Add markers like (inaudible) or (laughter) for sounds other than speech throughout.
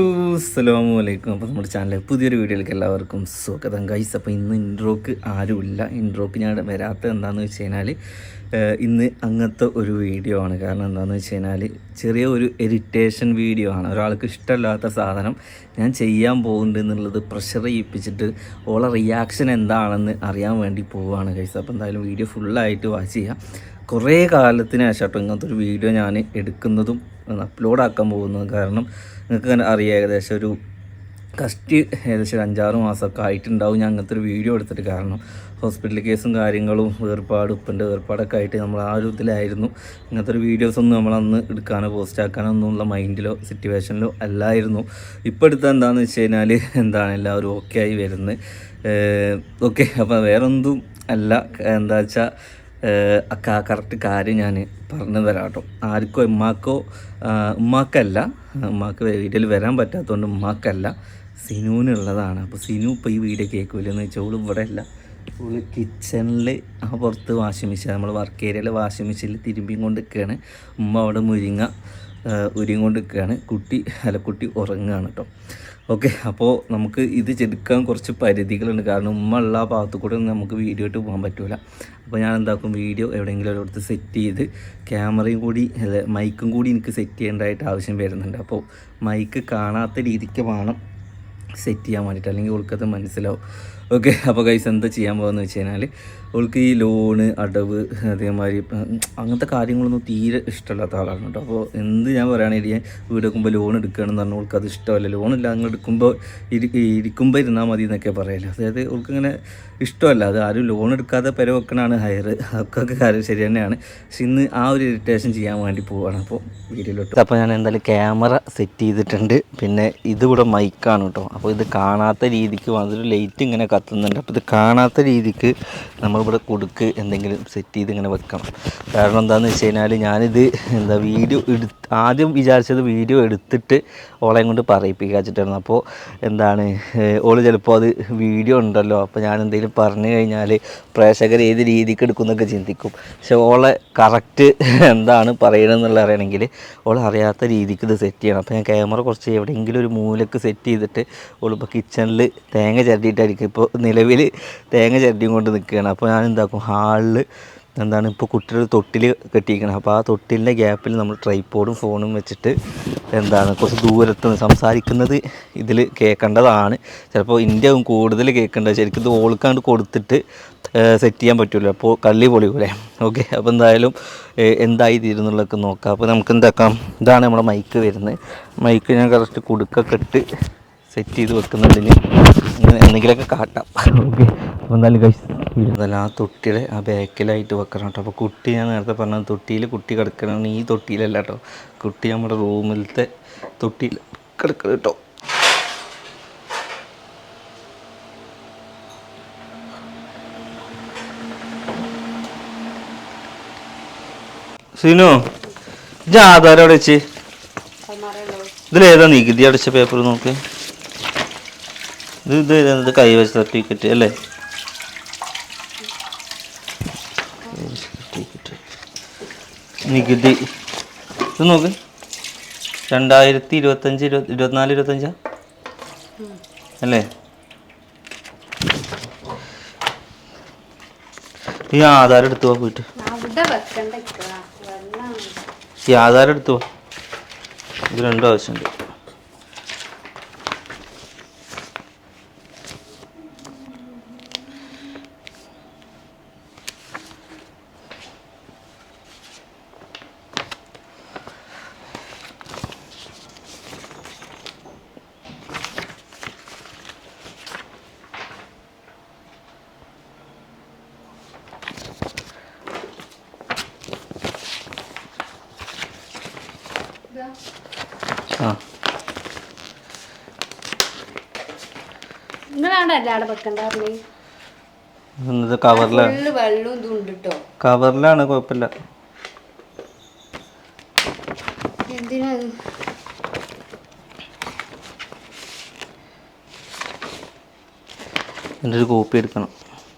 അസ്സലാമു അലൈക്കും. അപ്പോൾ നമ്മുടെ ചാനലിൽ പുതിയൊരു വീഡിയോയിലേക്ക് എല്ലാവർക്കും സ്വാഗതം. ഗൈസ് അപ്പോൾ ഇന്ന് ഇൻട്രോക്ക് ആരുമില്ല. ഇൻട്രോക്ക് ഞാൻ വരാത്തത് എന്താണെന്ന് വെച്ച് കഴിഞ്ഞാൽ ഇന്ന് അങ്ങനത്തെ ഒരു വീഡിയോ ആണ്. കാരണം എന്താണെന്ന് വെച്ച് കഴിഞ്ഞാൽ ചെറിയ ഒരു എഡിറ്റേഷൻ വീഡിയോ ആണ്. ഒരാൾക്ക് ഇഷ്ടമില്ലാത്ത സാധനം ഞാൻ ചെയ്യാൻ പോകുന്നുണ്ട് എന്നുള്ളത് പ്രഷർ ചെയ്യിപ്പിച്ചിട്ട് ഓളെ റിയാക്ഷൻ എന്താണെന്ന് അറിയാൻ വേണ്ടി പോവുകയാണ് ഗൈസ് അപ്പോൾ എന്തായാലും വീഡിയോ ഫുള്ളായിട്ട് വാച്ച് ചെയ്യാം. കുറേ കാലത്തിന് ശേഷം ഇങ്ങനത്തെ ഒരു വീഡിയോ ഞാൻ എടുക്കുന്നതും അപ്ലോഡ് ആക്കാൻ പോകുന്നത് കാരണം നിങ്ങൾക്ക് അറിയാം ഏകദേശം ഒരു കസ്റ്റ് ഏകദേശം ഒരു അഞ്ചാറ് മാസമൊക്കെ ആയിട്ടുണ്ടാവും ഞാൻ അങ്ങനത്തെ ഒരു വീഡിയോ എടുത്തിട്ട്. കാരണം ഹോസ്പിറ്റൽ കേസും കാര്യങ്ങളും വേർപാട് ഉപ്പന്റെ വേർപാടൊക്കെ ആയിട്ട് നമ്മൾ ആ ഒരു ഇതിലായിരുന്നു. ഇങ്ങനത്തെ ഒരു വീഡിയോസ് ഒന്നും നമ്മൾ അന്ന് എടുക്കാനോ പോസ്റ്റ് ആക്കാനോ ഒന്നുമുള്ള മൈൻഡിലോ സിറ്റുവേഷനിലോ അല്ലായിരുന്നു. ഇപ്പോൾ എടുത്ത എന്താണെന്ന് വെച്ച് കഴിഞ്ഞാൽ എന്താണ് എല്ലാവരും ഓക്കെ ആയി വരുന്നത്. ഓക്കെ അപ്പോൾ വേറെ ഒന്നും അല്ല. എന്താ വെച്ചാൽ കറക്റ്റ് കാര്യം ഞാൻ പറഞ്ഞു തരാം കേട്ടോ ആർക്കോ ഉമ്മാക്കോ ഉമ്മാക്കല്ല ഉമ്മാക്ക് വീട്ടിൽ വരാൻ പറ്റാത്തതുകൊണ്ട് ഉമ്മാക്കല്ല സിനുവിനുള്ളതാണ്. അപ്പോൾ സിനു ഇപ്പോൾ ഈ വീഡിയോ കേൾക്കില്ലെന്ന് വെച്ചാൽ ഓൾ ഇവിടെ അല്ല ഓൾ കിച്ചണിൽ ആ പുറത്ത് വാഷിംഗ് മെഷീൻ നമ്മൾ വർക്ക് ഏരിയയിലെ വാഷിംഗ് മെഷീനിൽ തിരുമ്പിയും കൊണ്ട് നിൽക്കുകയാണ് ഉമ്മ അവിടെ മുരിങ്ങ ഉരിയും കൊണ്ട് നിൽക്കുകയാണ് കുട്ടി അല്ല കുട്ടി ഉറങ്ങുകയാണ് കേട്ടോ ഓക്കെ അപ്പോൾ നമുക്ക് ഇത് ചെടുക്കാൻ കുറച്ച് പരിധികളുണ്ട്. കാരണം ഉമ്മ ഉള്ള ആ ഭാഗത്തു കൂടെ ഒന്നും നമുക്ക് വീഡിയോ ഇട്ട് പോകാൻ പറ്റില്ല അപ്പോൾ ഞാൻ എന്താക്കും വീഡിയോ എവിടെയെങ്കിലും ഒരിടത്ത് സെറ്റ് ചെയ്ത് ക്യാമറയും കൂടി അല്ല മൈക്കും കൂടി എനിക്ക് സെറ്റ് ചെയ്യേണ്ടതായിട്ട് ആവശ്യം വരുന്നുണ്ട്. അപ്പോൾ മൈക്ക് കാണാത്ത രീതിക്ക് വേണം സെറ്റ് ചെയ്യാൻ വേണ്ടിയിട്ട്. അല്ലെങ്കിൽ ഉൾക്കത്ത് മനസ്സിലാവും. ഓക്കെ അപ്പോൾ കൈസ് എന്താ ചെയ്യാൻ പോകുന്നത് വെച്ച് കഴിഞ്ഞാൽ ഓൾക്ക് ഈ ലോണ് അടവ് അതേമാതിരി അങ്ങനത്തെ കാര്യങ്ങളൊന്നും തീരെ ഇഷ്ടമല്ലാത്ത ആളാണ് കേട്ടോ. അപ്പോൾ എന്ത് ഞാൻ പറയുകയാണെങ്കിൽ വീട് വെക്കുമ്പോൾ ലോൺ എടുക്കുകയാണെന്ന് പറഞ്ഞാൽ അവൾക്ക് അത് ഇഷ്ടമല്ല. ലോണില്ല അങ്ങ് എടുക്കുമ്പോൾ ഇരി ഇരിക്കുമ്പോൾ ഇരുന്നാൽ മതി എന്നൊക്കെ പറയല്ല അതായത് അവൾക്ക് ഇങ്ങനെ ഇഷ്ടമല്ല. അത് ആരും ലോൺ എടുക്കാതെ പെര വെക്കണാണ് ഹയർ അതൊക്കെ കാര്യം ശരി തന്നെയാണ്. പക്ഷെ ഇന്ന് ആ ഒരു ഇറിറ്റേഷൻ ചെയ്യാൻ വേണ്ടി പോവുകയാണ് അപ്പോൾ വീഡിയോയിലോട്ട് അപ്പോൾ ഞാൻ എന്തായാലും ക്യാമറ സെറ്റ് ചെയ്തിട്ടുണ്ട്. പിന്നെ ഇതിവിടെ മൈക്കാണ് കേട്ടോ. അപ്പോൾ ഇത് കാണാത്ത രീതിക്ക് അതൊരു ലൈറ്റ് ഇങ്ങനെ കത്തുന്നുണ്ട്. അപ്പോൾ ഇത് കാണാത്ത രീതിക്ക് നമ്മളിവിടെ കൊടുക്ക് എന്തെങ്കിലും സെറ്റ് ചെയ്ത് ഇങ്ങനെ വെക്കണം. കാരണം എന്താണെന്ന് വെച്ച് കഴിഞ്ഞാൽ ഞാനിത് എന്താ വീഡിയോ എടുത്ത് ആദ്യം വിചാരിച്ചത് വീഡിയോ എടുത്തിട്ട് ഓളെയും കൊണ്ട് പറയിപ്പിക്കുക വെച്ചിട്ടായിരുന്നു അപ്പോൾ എന്താണ് ഓൾ ചിലപ്പോൾ അത് വീഡിയോ ഉണ്ടല്ലോ. അപ്പോൾ ഞാൻ എന്തെങ്കിലും പറഞ്ഞു കഴിഞ്ഞാൽ പ്രേക്ഷകർ ഏത് രീതിക്ക് എടുക്കുന്നൊക്കെ ചിന്തിക്കും. പക്ഷെ ഓളെ കറക്റ്റ് എന്താണ് പറയണമെന്നുള്ള അറിയണമെങ്കിൽ ഓൾ അറിയാത്ത രീതിക്ക് ഇത് സെറ്റ് ചെയ്യണം. അപ്പോൾ ഞാൻ ക്യാമറ കുറച്ച് എവിടെയെങ്കിലും ഒരു മൂലക്ക് സെറ്റ് ചെയ്തിട്ട് ഓളിപ്പോൾ കിച്ചണിൽ തേങ്ങ ചിരട്ടിയിട്ടായിരിക്കും ഇപ്പോൾ നിലവിൽ തേങ്ങ ചിരട്ടിയും കൊണ്ട് നിൽക്കുകയാണ് അപ്പോൾ ഞാൻ എന്താക്കും ഹാളിൽ എന്താണ് ഇപ്പോൾ കുട്ടിയുടെ തൊട്ടിൽ കെട്ടിയിരിക്കണം. അപ്പോൾ ആ തൊട്ടിലിന്റെ ഗ്യാപ്പിൽ നമ്മൾ ട്രൈപ്പോഡും ഫോണും വെച്ചിട്ട് എന്താണ് കുറച്ച് ദൂരത്ത് നിന്ന് സംസാരിക്കുന്നത് ഇതിൽ കേൾക്കേണ്ടതാണ്. ചിലപ്പോൾ ഇന്ത്യ കൂടുതൽ കേൾക്കേണ്ടത്. ശരിക്കും ഇത് ഓൾക്കാണ്ട് കൊടുത്തിട്ട് സെറ്റ് ചെയ്യാൻ പറ്റുമല്ലോ അപ്പോൾ കള്ളി പൊളിയൂലേ. ഓക്കെ അപ്പോൾ എന്തായാലും എന്തായി തീരുന്നുള്ളതൊക്കെ നോക്കാം. അപ്പോൾ നമുക്ക് എന്താക്കാം ഇതാണ് നമ്മുടെ മൈക്ക് വരുന്നത്. മൈക്ക് ഞാൻ കറക്റ്റ് കുടുക്കൊക്കെ ഇട്ട് സെറ്റ് ചെയ്ത് വെക്കുന്നതിന് ഇങ്ങനെ എന്തെങ്കിലുമൊക്കെ കാട്ടാം. ഓക്കെ. അപ്പോൾ എന്തായാലും കഴിച്ച് അതല്ല ആ തൊട്ടിയുടെ ആ ബാക്കിലായിട്ട് വെക്കണം കേട്ടോ. അപ്പോൾ കുട്ടി ഞാൻ നേരത്തെ പറഞ്ഞ തൊട്ടിയിൽ കുട്ടി കിടക്കണം ഈ തൊട്ടിയിലല്ല കേട്ടോ. കുട്ടി നമ്മുടെ റൂമിലത്തെ തൊട്ടിയിൽ കിടക്കണം കേട്ടോ. സിനു ഇത് ആധാരം അവിടെ വെച്ച്? ഇതിലേതാ നികുതി അടച്ച പേപ്പർ നോക്ക്? ഇത് ഇത്? കൈവശ സർട്ടിഫിക്കറ്റ് അല്ലേ? സർട്ടിഫിക്കറ്റ് നികുതി. ഇത് നോക്ക്. രണ്ടായിരത്തി ഇരുപത്തഞ്ച് ഇരുപത്തി ഇരുപത്തിനാല് ഇരുപത്തഞ്ചാ? അല്ലേ? ഈ ആധാരം എടുത്തു പോവാ പോയിട്ട്. ഈ ആധാരം എടുത്തു പോവാ ഇത് രണ്ടും ആവശ്യമുണ്ട് ആ നിങ്ങളാണ് അല്ലാതെ വെക്കണ്ട പറഞ്ഞേ. ഇത് കവറിലാണ് ഫുള്ള് വെള്ളവും ഇതും ഉണ്ട് കേട്ടോ കവറിലാണ് കുഴപ്പമില്ല. എന്തിനാ ഇത്? എന്റെ ഒരു കോപ്പി എടുക്കണം.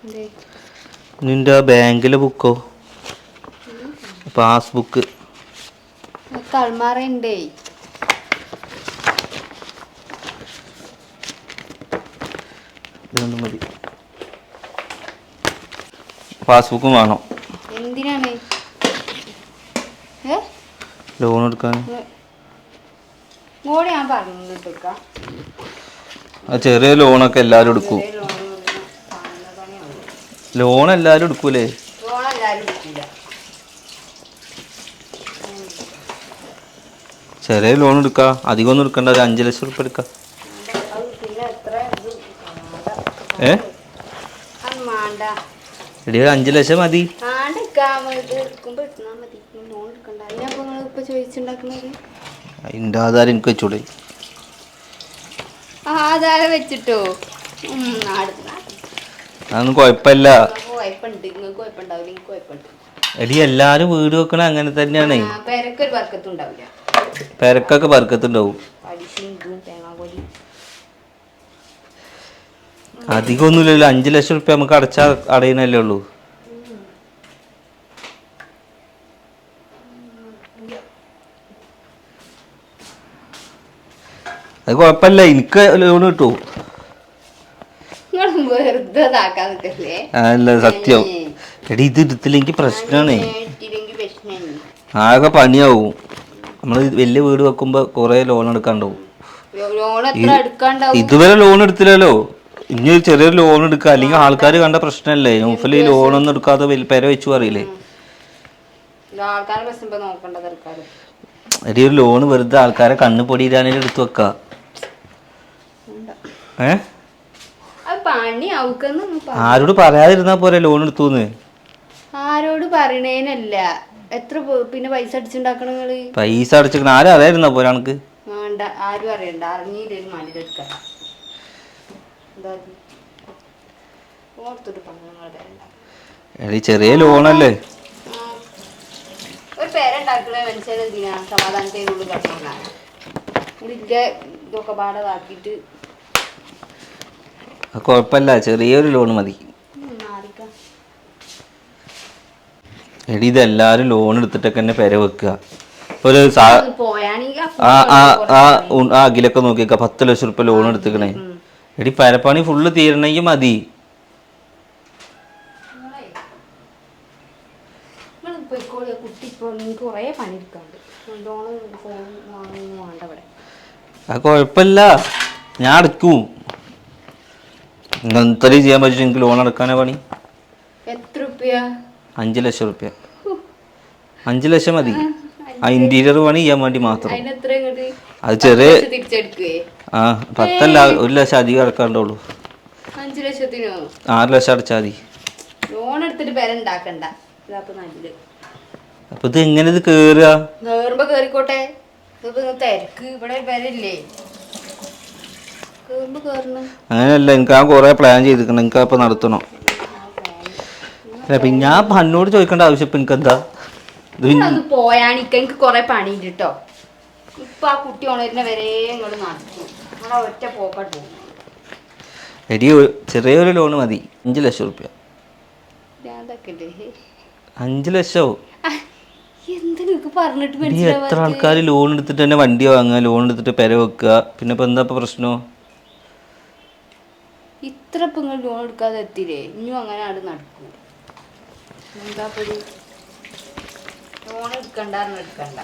എന്തേ? നിന്റെ ബാങ്കിലെ ബുക്കോ പാസ്ബുക്ക്. അൾമാറയുണ്ടേ ഇതൊന്നും മതി പാസ്ബുക്കും വേണം. എന്തിനാണ്? ലോൺ എടുക്കാൻ. ഞാൻ എടുക്കാം ആ ചെറിയ ലോണൊക്കെ എല്ലാരും എടുക്കും. ലോൺ എല്ലാരും എടുക്കൂലേ? എടുക്കില്ല ചെറിയ ലോൺ എടുക്കാം. അധികം ഒന്നും എടുക്കണ്ട. ഒരു അഞ്ച് ലക്ഷം റുപ്യ എടുക്കാം. അത് എത്ര ഇത് വേണ്ട. ഏ? എടി ഒരു അഞ്ച് ലക്ഷം മതി. അതിന്റെ ആധാരം എനിക്ക് വെച്ചൂടെ. ആധാരം വെച്ചിട്ടോ. അതൊന്നും കുഴപ്പമില്ല. എടി എല്ലാരും വീട് വെക്കണ അങ്ങനെ തന്നെയാണ്. പെരക്കൊക്കെ ബർക്കത്തുണ്ടാവും പലിശയും ഇതും അധികം ഒന്നുമില്ലല്ലോ അഞ്ച് ലക്ഷം റുപ്യ നമുക്ക് അടച്ചാൽ അടയണല്ലേ ഉള്ളൂ. അത് കുഴപ്പമില്ല. എനിക്ക് ലോൺ കിട്ടൂ. അല്ല സത്യം. എടി ഇത് എടുത്തില്ലെങ്കിൽ പ്രശ്നമാണ് ആകെ പണിയാവും. നമ്മൾ വലിയ വീട് വെക്കുമ്പോൾ കുറേ ലോൺ എടുക്കാണ്ടാവും? ഇതുവരെ ലോൺ എടുത്തില്ലല്ലോ. ഇനി ഒരു ചെറിയൊരു ലോൺ എടുക്കുക അല്ലെങ്കിൽ ആൾക്കാർ കണ്ട പ്രശ്നമല്ലേ നൂഫൽ ലോണൊന്നും എടുക്കാതെ വലിയ പെര വെച്ചു പറയില്ലേ? ആൾക്കാരെ പ്രശ്നം ഇപ്പൊ നോക്കേണ്ടത് ആൾക്കാര് എടി ഒരു ലോൺ വെറുതെ ആൾക്കാരെ കണ്ണ് പൊടിയിടാനേലും എടുത്തു വെക്ക. ഏ? അത് പണി ആരോട് പറയാതിരുന്നാ പോലെ ലോൺ എടുത്തൂന്ന്? ആരോട് പറയണേനല്ല. എത്ര പോ- പിന്നെ പൈസ അടിച്ചുണ്ടാക്കണ നിങ്ങൾ? പൈസ അടച്ചിക്കണ ആരും അറിയാതിരുന്നാ പോരെ വേണ്ട ആരും അറിയണ്ട. അറിഞ്ഞില്ല മണിലെടുക്കാം എന്താ ഇത്? ഓർത്തിട്ട് പണങ്ങളുടെ എടി ചെറിയ ലോണല്ലേ? ഒരു എന്തിനാ? സമാധാനത്തിനുള്ളിൽ ഇതിന്റെ ഇതൊക്കെ പാടതാക്കിയിട്ട് കുഴപ്പമില്ല ചെറിയൊരു ലോൺ മതി. എടി ഇതെല്ലാരും ലോൺ എടുത്തിട്ടൊക്കെ തന്നെ പെര വെക്കുക. ഒരു ആ ആ ആ അഖിലൊക്കെ നോക്കിയേക്ക പത്ത് ലക്ഷം റുപ്യ ലോൺ എടുത്തിക്കണേ. എടി പരപ്പണി ഫുള്ള് തീരണമെങ്കിൽ മതി. ആ കുഴപ്പമില്ല ഞാൻ അടക്കും ഇത്രയും ചെയ്യാൻ പറ്റും എനിക്ക് ലോൺ അടക്കാനാ പണി? എത്ര അഞ്ച് ലക്ഷം റുപ്യ അഞ്ച് ലക്ഷം മതി. ആ ഇന്റീരിയർ പണി ചെയ്യാൻ വേണ്ടി മാത്രം. അത് ചെറിയ ആ പത്തല്ല ഒരു ലക്ഷം അധികം അടക്കാണ്ടുള്ളൂ അഞ്ചു ലക്ഷത്തിനോ ആറ് ലക്ഷം അടച്ചാൽ മതി. ലോൺ എടുത്തിട്ട് പേര ഉണ്ടാക്കണ്ട. ഇതപ്പൊ നല്ലത്. അപ്പൊ ഇത് എങ്ങനെ ഇത് കേറുക? കേറുമ്പോ കേറിക്കോട്ടെ. ഇതിപ്പോ തിരക്ക് ഇവിടെ പേരില്ലേ കേറുമ്പോ കേറണം. അങ്ങനെയല്ല എനിക്ക് ആ കുറെ പ്ലാൻ ചെയ്തിരിക്കണം. എനിക്ക് അപ്പൊ നടത്തണം. അല്ല പിന്നെ ഞാൻ ഇപ്പൊ അന്നോട് ചോദിക്കേണ്ട ആവശ്യം ഇപ്പൊ എനിക്ക് എന്താ ഇത് പിന്നെ- അത് പോയാണിക്ക എനിക്ക് കൊറേ പണിയുണ്ട് കേട്ടോ ഇപ്പൊ ആ കുട്ടി ഉണരുന്ന വരെ ഇങ്ങോട്ട് നടക്കും. നമ്മളെ ഒറ്റ പോക്കട്ട് പോകും. എടി ചെറിയൊരു ലോൺ മതി. അഞ്ച് ലക്ഷം റുപ്യ. അഞ്ചു പറഞ്ഞിട്ട് ഈ എത്ര ആൾക്കാർ ലോൺ എടുത്തിട്ട് തന്നെ വണ്ടി വാങ്ങുക ലോൺ എടുത്തിട്ട് പെര വെക്കുക? പിന്നെ ഇപ്പൊ എന്താ പ്രശ്നം? ഇത്ര നിങ്ങൾ ലോൺ എടുക്കാതെ എത്തില്ലേ ഇനിയും അങ്ങനെ അവിടെ നടക്കൂ. എന്താ ലോൺ എടുക്കണ്ട എടുക്കണ്ട.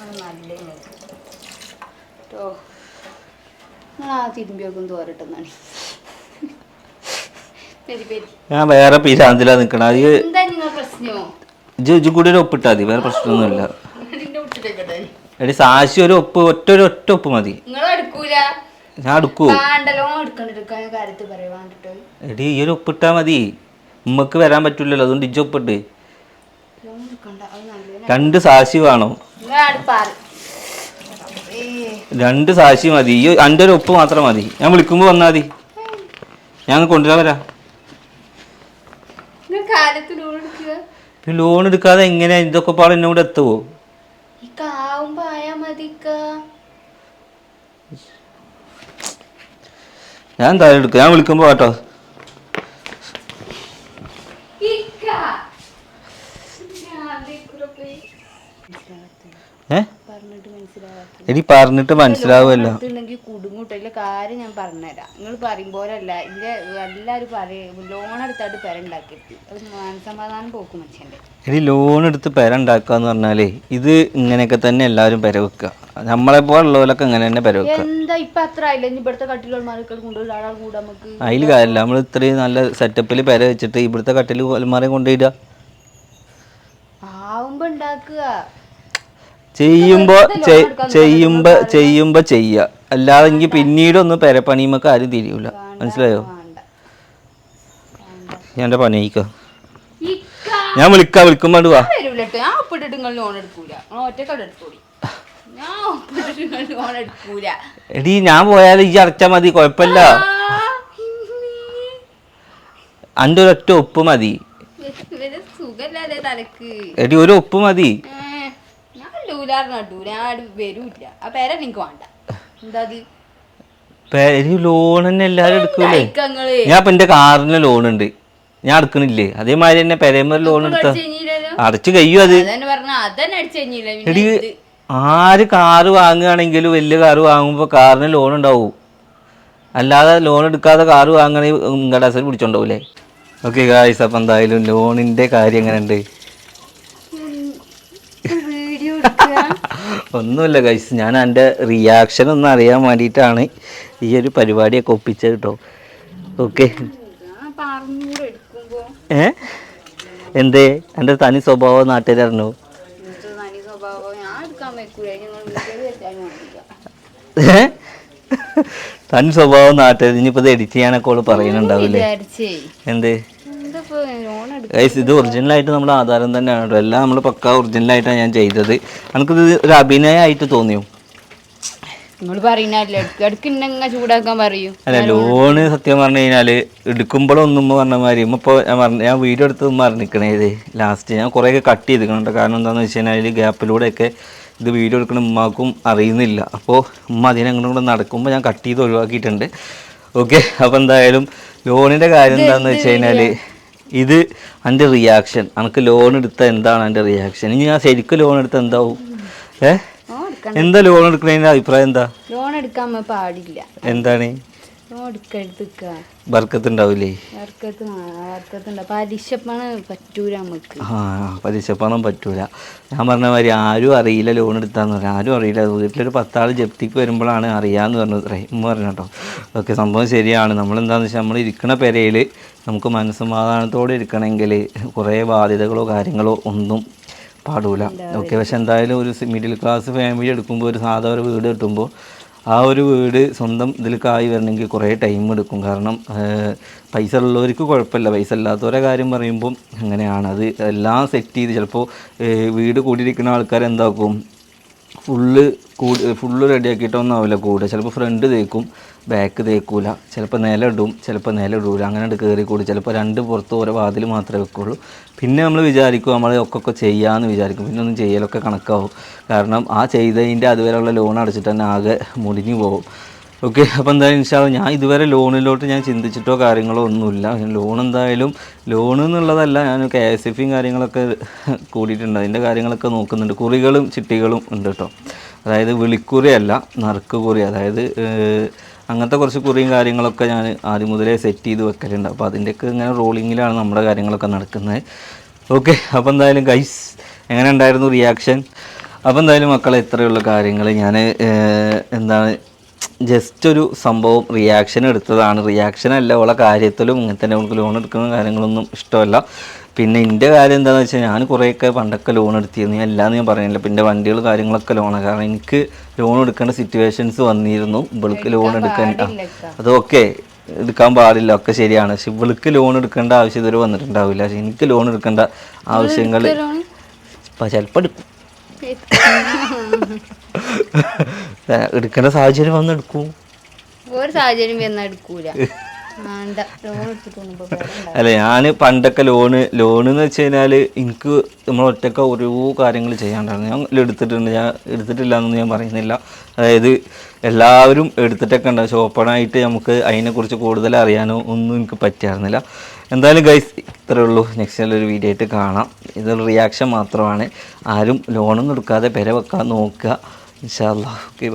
അത് നല്ല കേട്ടോ നിങ്ങൾ ആ തിരുമ്പിയൊക്കെ തോരട്ടെന്നാണ് പെരി പെരി ഞാൻ വേറെ പിരാന്തിലാ നിക്കണ. അത് ഇജ്ജ് കൂടി ഒരു ഒപ്പിട്ടാ മതി. വേറെ പ്രശ്നമൊന്നുമില്ല. എടി സാശി ഒരു ഒപ്പ് ഒറ്റ ഒരു ഒറ്റ ഒപ്പ് മതി. ഞാൻ എടുക്കൂ എടി ഈ ഒരു ഒപ്പിട്ടാ മതി. ഉമ്മക്ക് വരാൻ പറ്റൂലല്ലോ. അതുകൊണ്ട് ഇജ്ജ് ഒപ്പിട്ട്. രണ്ട് സാശി വേണം. രണ്ട് സാക്ഷി മതി. ഈ എന്റെ ഒരു ഒപ്പ് മാത്രം മതി. ഞാൻ വിളിക്കുമ്പോൾ വന്നാൽ മതി. ഞാൻ കൊണ്ടുവരാൻ വരാം. ലോൺ എടുക്കാതെ എങ്ങനെ ഇതൊക്കെ പാടെ എന്നോട് മതിക്ക ഞാൻ എന്തായാലും എടുക്കാം. ഞാൻ വിളിക്കുമ്പോ കേട്ടോ ഇക്ക. ഞാൻ അതേക്കൂടെ പോയി. ഏ? എടി പറഞ്ഞിട്ട് മനസ്സിലാവുമല്ലോ. ഉണ്ടെങ്കിൽ കുടുങ്ങും ബുദ്ധിമുട്ടില്ല കാര്യം ഞാൻ പറഞ്ഞുതരാം. നിങ്ങൾ പറയും പോലല്ല. ഇതിന്റെ എല്ലാരും പറയും ലോൺ എടുത്തായിട്ട് പെര ഉണ്ടാക്കിയിട്ട് അത് മനസമാധാനം പോക്കും മനുഷ്യന്റെ. ഇനി ലോൺ എടുത്ത് പെര ഉണ്ടാക്കുക എന്ന് പറഞ്ഞാലേ ഇത് ഇങ്ങനെയൊക്കെ തന്നെ എല്ലാവരും പെര വെക്കുക. നമ്മളെ പോലുള്ളവരൊക്കെ ഇങ്ങനെ തന്നെ പെര വെക്കുക. എന്താ ഇപ്പൊ അത്ര ആയില്ല? ഇനി ഇവിടുത്തെ കട്ടിലോന്മാരൊക്കെ കൊണ്ടുപോയി ആളാൾ കൂടാ നമുക്ക് അതിൽ കാര്യമില്ല. നമ്മൾ ഇത്രയും നല്ല സെറ്റപ്പിൽ പെര വെച്ചിട്ട് ഇവിടുത്തെ കട്ടിൽ അലമാര കൊണ്ടുപോയിടുക ആവുമ്പോ ഉണ്ടാക്കുക. ചെയ്യുമ്പോ ചെ- ചെയ്യുമ്പോ ചെയ്യുമ്പോ ചെയ്യുക. അല്ലാതെ എനിക്ക് പിന്നീടൊന്നും പെരപ്പണിയുമ്പോ ആരും തിരിയൂല മനസ്സിലായോ? വേണ്ട. ഞാൻ എന്റെ പണി ഇക്ക. ഞാൻ വിളിക്കാം വിളിക്കുമ്പോൾ വാ. വരൂല ട്ടോ. ഞാൻ ഒപ്പിട്ടിട്ട് നിങ്ങൾ ലോൺ എടുക്കൂല. നിങ്ങൾ ഒറ്റക്കവിടെ എടുത്തോളി. ഞാൻ ഒപ്പിട്ടിട്ട് നിങ്ങൾ ലോൺ എടുക്കൂല. എടി ഞാൻ പോയാൽ ഈ അടച്ചാൽ മതി കുഴപ്പമില്ല ആ, എന്റെ ഒരു ഒറ്റ ഒപ്പ് മതി. ഇവർ സുഖല്ലാതെ തലക്ക്. എടി ഒരു ഒപ്പ് മതി. ഞാൻ എന്റെ നട്ടു ഞാൻ ആട് വരൂല്ല. ആ പേര എനിക്ക് വേണ്ട. എന്താ അത് ലോൺ തന്നെ എടുക്കൂലേ? ഞാൻ ഇപ്പം എന്റെ കാറിന് ലോൺ ഉണ്ട്. ഞാൻ എടുക്കണില്ലേ? അതേമാതിരി തന്നെ പെരേമ്മ ലോൺ എടുത്ത. അടച്ചു കഴിയും അത്. എടി ആര് കാറ് വാങ്ങുകയാണെങ്കിലും വലിയ കാറ് വാങ്ങുമ്പോൾ കാറിന് ലോൺ ഉണ്ടാവും. അല്ലാതെ ലോൺ എടുക്കാതെ കാറ് വാങ്ങണമെങ്കിൽ കടാസിൽ പിടിച്ചോണ്ടാവൂലേ? ഓക്കെ ഗായ്സ് അപ്പം എന്തായാലും ലോണിന്റെ കാര്യം എങ്ങനെയുണ്ട് എടുക്കുക ഒന്നുമില്ല ഗൈസ് ഞാൻ എന്റെ റിയാക്ഷൻ ഒന്ന് അറിയാൻ വേണ്ടിയിട്ടാണ് ഈ ഒരു പരിപാടിയൊക്കെ ഒപ്പിച്ചത് കേട്ടോ ഓക്കെ ഏ? എന്തേ? എന്റെ തനി സ്വഭാവം ഇന്നത്തെ തനി സ്വഭാവം നാട്ടുകാർ ഇനിയിപ്പോൾ ഇത് എഡിറ്റ് ചെയ്യാനൊക്കെ ഓൾ പറയുന്നുണ്ടാവില്ലേ? എന്ത്? ഗൈസ് ഇത് ഒറിജിനൽ ആയിട്ട് നമ്മുടെ ആധാരം തന്നെയാണ് കേട്ടോ എല്ലാം നമ്മൾ പക്ക ഒറിജിനൽ ആയിട്ടാണ് ഞാൻ ചെയ്തത്. എനിക്കിത് ഒരു അഭിനയമായിട്ട് തോന്നിയോ? അല്ല ലോണ് സത്യം പറഞ്ഞു കഴിഞ്ഞാൽ എടുക്കുമ്പോഴൊന്നും പറഞ്ഞ മാതിരി ഇപ്പൊ ഞാൻ പറഞ്ഞ ഞാൻ വീഡിയോ എടുത്ത് പറഞ്ഞിരിക്കണേ ഇത് ലാസ്റ്റ് ഞാൻ കുറേയൊക്കെ കട്ട് ചെയ്തിട്ടുണ്ട് കാരണം എന്താണെന്ന് വെച്ച് കഴിഞ്ഞാൽ ഗ്യാപ്പിലൂടെയൊക്കെ ഇത് വീഡിയോ എടുക്കണ ഉമ്മാക്കും അറിയുന്നില്ല. അപ്പോൾ ഉമ്മ അതിനങ്ങനെ കൂടെ നടക്കുമ്പോൾ ഞാൻ കട്ട് ചെയ്ത് ഒഴിവാക്കിയിട്ടുണ്ട്. ഓക്കെ അപ്പോൾ എന്തായാലും ലോണിന്റെ കാര്യം എന്താണെന്ന് വെച്ച് കഴിഞ്ഞാൽ ഇത് എന്റെ റിയാക്ഷൻ എനിക്ക് ലോൺ എടുത്ത എന്താണ് എന്റെ റിയാക്ഷൻ ഇനി ഞാൻ ശരിക്കും ലോൺ എടുത്ത എന്താവും? ഏ? എന്താ ലോൺ എടുക്കുന്നതിന്റെ അഭിപ്രായം എന്താ? ലോൺ എടുക്കാൻ പാടില്ല. എന്താണ്? വർക്കത്തുണ്ട്. പലിശപ്പാണ് പറ്റൂല ഞാൻ പറഞ്ഞ മാതിരി ആരും അറിയില്ല ലോൺ എടുത്താന്ന് പറഞ്ഞാൽ ആരും അറിയില്ല. വീട്ടിലൊരു പത്താൾ ജപ്തിക്ക് വരുമ്പോഴാണ് അറിയാന്ന് പറഞ്ഞത്. അത്രേ ഉമ്മ പറഞ്ഞു കേട്ടോ. ഓക്കെ സംഭവം ശരിയാണ്. നമ്മളെന്താണെന്ന് വെച്ചാൽ നമ്മൾ ഇരിക്കുന്ന പെരയിൽ നമുക്ക് മനസ്സമാധാനത്തോടെ ഇരിക്കണമെങ്കിൽ കുറേ ബാധ്യതകളോ കാര്യങ്ങളോ ഒന്നും പാടൂല. ഓക്കെ പക്ഷെ എന്തായാലും ഒരു മിഡിൽ ക്ലാസ് ഫാമിലി എടുക്കുമ്പോൾ ഒരു സാധാരണ വീട് കിട്ടുമ്പോൾ ആ ഒരു വീട് സ്വന്തം ഇതിലേക്കായി വരണമെങ്കിൽ കുറേ ടൈം എടുക്കും. കാരണം പൈസ ഉള്ളവർക്ക് കുഴപ്പമില്ല. പൈസ ഇല്ലാത്തവരെ കാര്യം പറയുമ്പം അങ്ങനെയാണ്. അത് എല്ലാം സെറ്റ് ചെയ്ത് ചിലപ്പോൾ വീട് കൂടിയിരിക്കുന്ന ആൾക്കാർ എന്താക്കും ഫുള്ള് കൂടി ഫുള്ള് റെഡിയാക്കിയിട്ടൊന്നും ആവില്ല കൂടുക ചിലപ്പോൾ ഫ്രണ്ട് തേക്കും ബാക്ക് തേക്കൂല. ചിലപ്പോൾ നില ഇടും ചിലപ്പോൾ നില ഇടൂല അങ്ങനെ കയറി കൂടി ചിലപ്പോൾ രണ്ട് പുറത്ത് ഓരോ വാതിൽ മാത്രമേ വെക്കുള്ളൂ. പിന്നെ നമ്മൾ വിചാരിക്കും നമ്മൾ ഒക്കെ ചെയ്യാമെന്ന് വിചാരിക്കും. പിന്നെ ഒന്നും ചെയ്യലൊക്കെ കണക്കാവും. കാരണം ആ ചെയ്തതിന്റെ അതുവരെയുള്ള ലോൺ അടച്ചിട്ട് തന്നെ ആകെ മുടിഞ്ഞു പോകും. ഓക്കെ അപ്പോൾ എന്തായാലും ഇൻഷാ ഞാൻ ഇതുവരെ ലോണിലോട്ട് ഞാൻ ചിന്തിച്ചിട്ടോ കാര്യങ്ങളോ ഒന്നുമില്ല. ലോൺ എന്തായാലും ലോൺ എന്നുള്ളതല്ല ഞാൻ കെ എസ് എഫും കാര്യങ്ങളൊക്കെ കൂടിയിട്ടുണ്ട്. അതിന്റെ കാര്യങ്ങളൊക്കെ നോക്കുന്നുണ്ട്. കുറികളും ചിട്ടികളും ഉണ്ട് കേട്ടോ. അതായത് വിളിക്കുറിയല്ല നറുക്ക് കുറി അതായത് അങ്ങനത്തെ കുറച്ച് കുറിയും കാര്യങ്ങളൊക്കെ ഞാൻ ആദ്യം മുതലേ സെറ്റ് ചെയ്ത് വെക്കലുണ്ട്. അപ്പോൾ അതിന്റെയൊക്കെ ഇങ്ങനെ റോളിങ്ങിലാണ് നമ്മുടെ കാര്യങ്ങളൊക്കെ നടക്കുന്നത്. ഓക്കെ അപ്പോൾ എന്തായാലും ഗൈസ് എങ്ങനെ ഉണ്ടായിരുന്നു റിയാക്ഷൻ അപ്പോൾ എന്തായാലും മക്കളെ ഇത്രയുള്ള കാര്യങ്ങൾ ഞാൻ എന്താണ് ജസ്റ്റ് ഒരു സംഭവം റിയാക്ഷൻ എടുത്തതാണ്. റിയാക്ഷൻ അല്ല ഉള്ള കാര്യത്തിലും ഇങ്ങനെ തന്നെ നമുക്ക് ലോൺ എടുക്കുന്ന കാര്യങ്ങളൊന്നും ഇഷ്ടമല്ല. പിന്നെ എന്റെ കാര്യം എന്താണെന്ന് വെച്ചാൽ ഞാൻ കുറേയൊക്കെ പണ്ടൊക്കെ ലോൺ എടുത്തിരുന്നു. ഞാൻ എല്ലാന്ന് ഞാൻ പറയുന്നില്ല പിന്നെ വണ്ടികൾ കാര്യങ്ങളൊക്കെ ലോണാണ് കാരണം എനിക്ക് ലോൺ എടുക്കേണ്ട സിറ്റുവേഷൻസ് വന്നിരുന്നു. ഇവൾക്ക് ലോൺ എടുക്കാൻ അതൊക്കെ എടുക്കാൻ പാടില്ല. ഒക്കെ ശരിയാണ്. പക്ഷെ ഇവൾക്ക് ലോൺ എടുക്കേണ്ട ആവശ്യം ഇതുവരെ വന്നിട്ടുണ്ടാവില്ല. പക്ഷെ എനിക്ക് ലോൺ എടുക്കേണ്ട ആവശ്യങ്ങൾ ചിലപ്പോൾ എടുക്കും. (laughs) എടുക്കേണ്ട സാഹചര്യം വന്ന് എടുക്കൂ. ഒരു സാഹചര്യം വന്നാൽ എടുക്കൂല. അല്ല ഞാൻ പണ്ടൊക്കെ ലോണ് ലോൺ എന്ന് വെച്ച് കഴിഞ്ഞാൽ എനിക്ക് നമ്മൾ ഒറ്റക്ക ഓരോ കാര്യങ്ങൾ ചെയ്യാണ്ടായിരുന്നു. ഞാൻ എടുത്തിട്ടുണ്ട്. ഞാൻ എടുത്തിട്ടില്ല എന്നൊന്നും ഞാൻ പറയുന്നില്ല. അതായത് എല്ലാവരും എടുത്തിട്ടൊക്കെ ഉണ്ടാവും ഷോപ്പണായിട്ട് നമുക്ക് അതിനെക്കുറിച്ച് കൂടുതൽ അറിയാനോ ഒന്നും എനിക്ക് പറ്റിയായിരുന്നില്ല എന്തായാലും ഗൈസ് ഇത്രേ ഉള്ളൂ. നെക്സ്റ്റ് നല്ലൊരു വീഡിയോ ആയിട്ട് കാണാം. ഇതൊരു റിയാക്ഷൻ മാത്രമാണ്. ആരും ലോണൊന്നും എടുക്കാതെ പെര വെക്കാൻ നോക്കുക. ഇൻഷാല്ലാ ഓക്കെ